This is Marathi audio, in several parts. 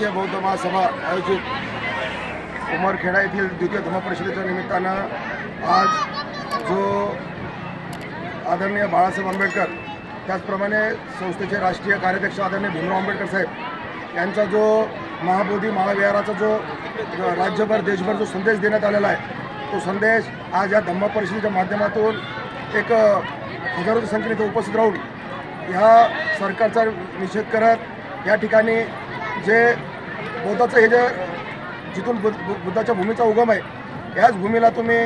भारतीय बौद्ध महासभा आयोजित उमरखेडा येथील द्वितीय धर्मपरिषदेच्या निमित्तानं आज जो आदरणीय बाळासाहेब आंबेडकर त्याचप्रमाणे संस्थेचे राष्ट्रीय कार्याध्यक्ष आदरणीय भीमराव आंबेडकर साहेब यांचा जो महाबोधी महाविहाराचा जो राज्यभर देशभर जो संदेश देण्यात आलेला आहे तो संदेश आज या धम्म परिषदेच्या माध्यमातून एक हजारो संख्येने इथं उपस्थित राहून ह्या सरकारचा निषेध करत या ठिकाणी जे बौद्धाचं हे जे जिथून बुद्ध बु- बुद्धाच्या भूमीचा उगम आहे याच भूमीला तुम्ही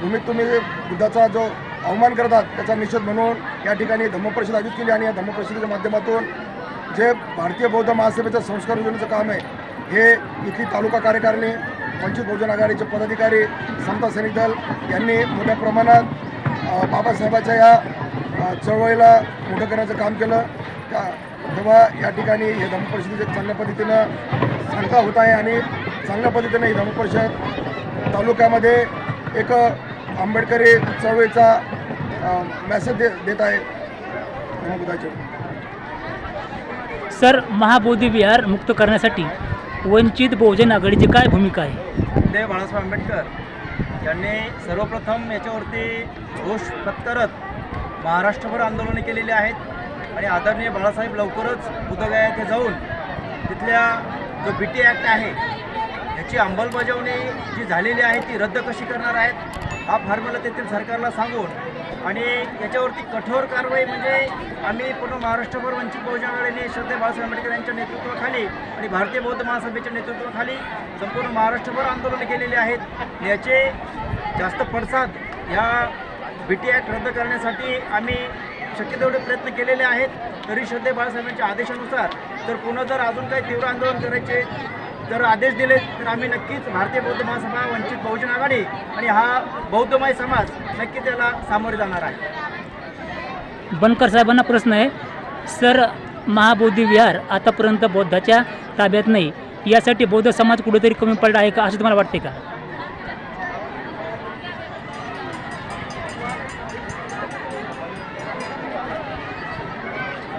भूमीत तुम्ही बुद्धाचा जो अवमान करतात त्याचा निषेध म्हणून या ठिकाणी धम्मपरिषद आयोजित केली आणि या धम्मपरिषदेच्या माध्यमातून जे भारतीय बौद्ध महासभेचं संस्कार योजनेचं काम आहे हे इथली तालुका कार्यकारिणी वंचित बहुजन आघाडीचे पदाधिकारी समता सैनिक दल यांनी मोठ्या प्रमाणात बाबासाहेबाच्या या चळवळीला मोठं करण्याचं काम केलं. तेव्हा या ठिकाणी हे धम्मपरिषदेचे चांगल्या पद्धतीनं सांगता होत आहे आणि चांगल्या पद्धतीनं ही तालुक्यामध्ये एक आंबेडकरी चळवळीचा मेसेज दे देत आहे सर महाबोधी विहार मुक्त करण्यासाठी वंचित बहुजन आघाडीची काय भूमिका आहे? देव बाळासाहेब आंबेडकर यांनी सर्वप्रथम याच्यावरती रोष पत्करत महाराष्ट्रभर आंदोलने केलेली आहेत. आणि आदरणीय बाळासाहेब लवकरच बुधगया येथे जाऊन तिथल्या जो बी टी ॲक्ट आहे याची अंमलबजावणी जी झालेली आहे ती रद्द कशी करणार आहेत हा फॉर्म्युला तेथील सरकारला सांगून आणि याच्यावरती कठोर कारवाई म्हणजे आम्ही पूर्ण महाराष्ट्रभर वंचित बहुजन आघाडीने श्रद्धे बाळासाहेब आंबेडकर यांच्या नेतृत्वाखाली आणि भारतीय बौद्ध महासभेच्या नेतृत्वाखाली संपूर्ण महाराष्ट्रभर आंदोलन केलेले आहेत. याचे जास्त पडसाद ह्या बी टी ॲक्ट रद्द करण्यासाठी आम्ही शक्य तेवढे प्रयत्न केलेले आहेत तरी श्रद्धे बाळासाहेबांच्या आदेशानुसार जर पुन्हा जर अजून काही तीव्र आंदोलन करायचे जर आदेश दिले तर आम्ही नक्कीच भारतीय बौद्ध महासभा वंचित बहुजन आघाडी आणि हा बौद्धमय समाज नक्की त्याला सामोरे जाणार आहे. बनकर साहेबांना प्रश्न आहे सर महाबोधी विहार आतापर्यंत बौद्धाच्या ताब्यात नाही यासाठी बौद्ध समाज कुठेतरी कमी पडला आहे का? असं तुम्हाला वाटते का?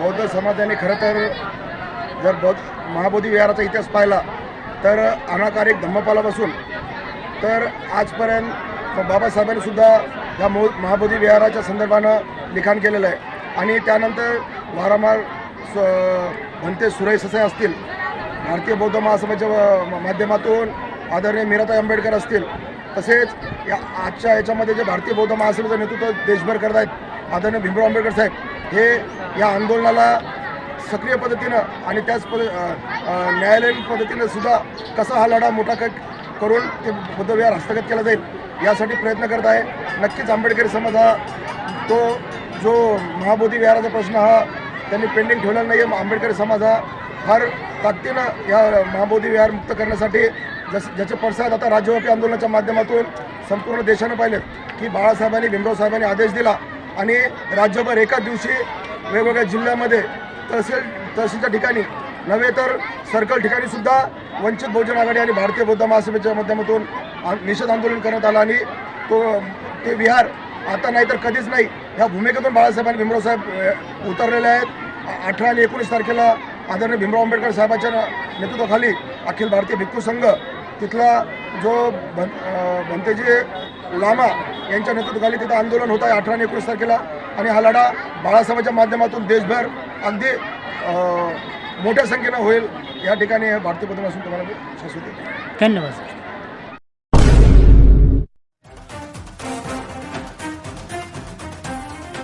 बौद्ध समाजाने खरं तर जर बौद्ध महाबोधी विहाराचा इतिहास पाहिला तर अनाकारिक धम्मपालापासून तर आजपर्यंत बाबासाहेबांनी सुद्धा या मो महाबोधी विहाराच्या संदर्भानं लिखाण केलेलं आहे. आणि त्यानंतर वारंवार स भंते सुरेश ससे असतील भारतीय बौद्ध महासभेच्या माध्यमातून आदरणीय मीराताई आंबेडकर असतील तसेच या आजच्या याच्यामध्ये जे भारतीय बौद्ध महासभेचं नेतृत्व देशभर करत आहेत आदरणीय भीमराव आंबेडकर साहेब हे या आंदोलनाला सक्रिय पद्धतीनं आणि त्याच पद न्यायालयीन पद्धतीनं सुद्धा कसा हा लढा मोठा क करून ते बुद्धविहार हस्तगत केला जाईल यासाठी प्रयत्न करत आहे. नक्कीच आंबेडकरी समाज हा तो जो महाबोधी विहाराचा प्रश्न हा त्यांनी पेंडिंग ठेवला नाही आहे आंबेडकरी समाज हा फार ताकदीनं या महाबोधी विहार मुक्त करण्यासाठी जस ज्याचे पडसाद आता राज्यव्यापी आंदोलनाच्या माध्यमातून संपूर्ण देशानं पाहिले की बाळासाहेबांनी भीमराव साहेबांनी आदेश दिला. आणि राज्यभर एकाच दिवशी वेगवेगळ्या जिल्ह्यामध्ये तहसील तहसीलच्या ठिकाणी नव्हे तर सर्कल ठिकाणी सुद्धा वंचित बहुजन आघाडी आणि भारतीय बौद्ध महासभेच्या माध्यमातून निषेध आंदोलन करण्यात आलं आणि तो ते विहार आता नाही तर कधीच नाही ह्या भूमिकेतून बाळासाहेब आणि भीमराव साहेब उतरलेले आहेत. अठरा आणि एकोणीस तारखेला आदरणीय भीमराव आंबेडकर साहेबाच्या नेतृत्वाखाली अखिल भारतीय भिक्खू संघ तिथला जो भं भंतेजी लामा यांच्या नेतृत्वाखाली तिथं आंदोलन होत आहे अठरा आणि एकोणीस तारखेला. आणि हा लढा बाळासाहेबांच्या माध्यमातून देशभर अगदी मोठ्या संख्येनं होईल. या ठिकाणी भारतीय बौद्ध असून तुम्हाला मी शाश्वत देतो. धन्यवाद सर.